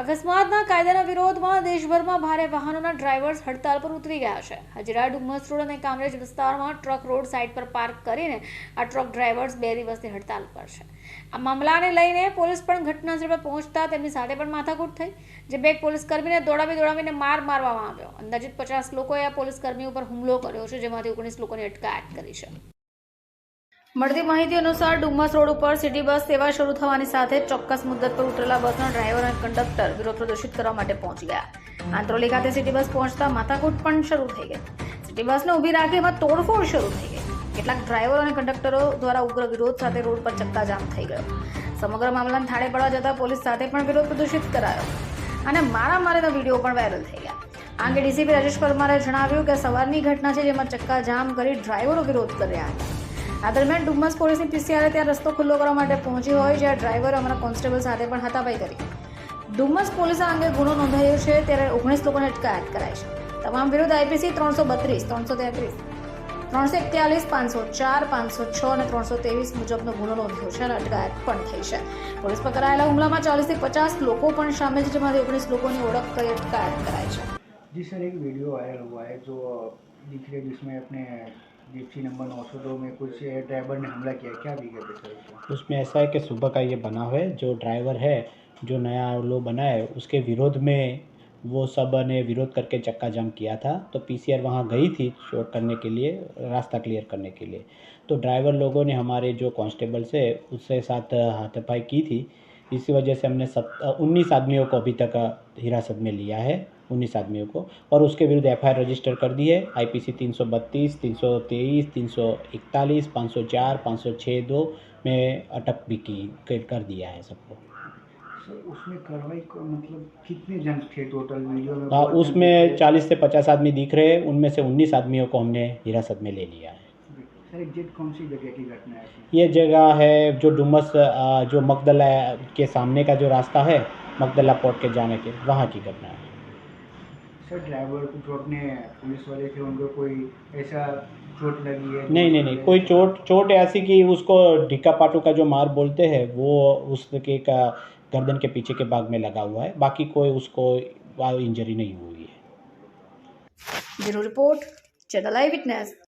અકસ્માતના કાયદાના વિરોધમાં દેશભરમાં ભારે વાહનોના ડ્રાઈવર્સ હડતાલ પર ઉતરી ગયા છે. હજીરા, ડુમસ રોડ અને કામરેજ વિસ્તારમાં ટ્રક રોડ સાઇડ પર પાર્ક કરીને આ ટ્રક ડ્રાઈવર્સ બે દિવસથી હડતાલ પર છે. આ મામલાને લઈને પોલીસ પણ ઘટના સ્થળે પહોંચતા તેમની સાથે પણ માથાકૂટ થઈ. જે બે પોલીસ કર્મીને દોડાવી દોડાવીને માર મારવામાં આવ્યો. અંદાજિત પચાસ લોકોએ આ પોલીસ કર્મી ઉપર હુમલો કર્યો છે, જેમાંથી ઓગણીસ લોકોની અટકાયત કરી છે. મળતી માહિતી અનુસાર ડુમસ રોડ ઉપર સિટી બસ સેવા શરૂ થવાની સાથે ચોક્કસ મુદ્દત પર ઉતરેલા બસના ડ્રાઈવર અને કંડક્ટર વિરોધ પ્રદર્શિત કરવા માટે પહોંચી ગયા. આંત્રોલી ખાતે સિટી બસ પહોંચતા માથાકૂટ પણ શરૂ થઈ ગઈ. સિટી બસને ઊભી રાખી એમાં તોડફોડ શરૂ થઈ ગઈ. કેટલાક ડ્રાઈવરો અને કંડક્ટરો દ્વારા ઉગ્ર વિરોધ સાથે રોડ પર ચક્કાજામ થઈ ગયો. સમગ્ર મામલાને થાળે પડવા જતાં પોલીસ સાથે પણ વિરોધ પ્રદર્શિત કરાયો. અને મારામારીનો વીડિયો પણ વાયરલ થઈ ગયા. આ અંગે ડીસીપી રાજેશ પરમારે જણાવ્યું કે સવારની ઘટના છે જેમાં ચક્કાજામ કરી ડ્રાઈવરો વિરોધ કર્યા હતા. આ દરમિયાન ડુમસ પોલીસની પીસીઆરે ત્યાં રસ્તો ખુલ્લો કરવા માટે પહોંચી હોય જ્યાં ડ્રાઈવર અમારા કોન્સ્ટેબલ સાથે પણ હાથાપાઈ કરી ડુમસ પોલીસ આ અંગે ગુનો નોંધાયો છે ત્યારે ઓગણીસ લોકોને અટકાયત કરાઈ છે તમામ વિરુદ્ધ આઈપીસી ત્રણસો બત્રીસ ત્રણસો તેત્રીસ ત્રણસો એકતાલીસ પાંચસો ચાર પાંચસો છ અને ત્રણસો ત્રેવીસ મુજબનો ગુનો નોંધ્યો છે અને અટકાયત પણ થઈ છે પોલીસ પર કરાયેલા હુમલામાં ચાલીસથી પચાસ લોકો પણ સામેલ છે જેમાંથી ઓગણીસ લોકોની ઓળખ કરી અટકાયત કરાઈ છે जी सर एक वीडियो वायरल हुआ है जो दिख रही है जिसमें अपने जिप्सी नंबर नौ सौ दो में कुछ ड्राइवर ने हमला किया, क्या है सर उसमें ऐसा है कि सुबह का ये बना हुआ है, जो ड्राइवर है, जो नया लो बना है, उसके विरोध में वो सबने विरोध करके चक्का जाम किया था। तो पीसीआर वहाँ गई थी शॉर्ट करने के लिए, रास्ता क्लियर करने के लिए। तो ड्राइवर लोगों ने हमारे जो कांस्टेबल्स है, उससे साथ हाथापाई की थी। इसी वजह से हमने सत, उन्नीस आदमियों को अभी तक हिरासत में लिया है। उन्नीस आदमियों को और उसके विरुद्ध एफआईआर रजिस्टर कर दी है। आई पी सी तीन सौ बत्तीस तीन सौ तेईस तीन सौ इकतालीस पाँच सौ चार पाँच सौ छः दो में अटक भी की कर दिया है सबको। उसमें कार्रवाई मतलब कितने जन थे टोटल वीडियो में हाँ उसमें चालीस से पचास आदमी दिख रहे हैं उनमें से उन्नीस आदमियों को हमने हिरासत में ले लिया है। सर एग्जैक्ट कौन सी जगह की घटना है ये जगह है जो डुमस जो मकदला के सामने का जो रास्ता है मकदला पोर्ट के जाने के वहाँ की घटना है। सर ड्राइवर को चोट नहीं है पुलिस वाले थे उनको कोई ऐसा चोट लगी है? नहीं नहीं नहीं कोई चोट चोट ऐसी कि उसको ढिक्का पाटू का जो मार बोलते हैं वो उसके का गर्दन के पीछे के भाग में लगा हुआ है। बाकी कोई उसको इंजरी नहीं हुई है। Bureau report channel eyewitness.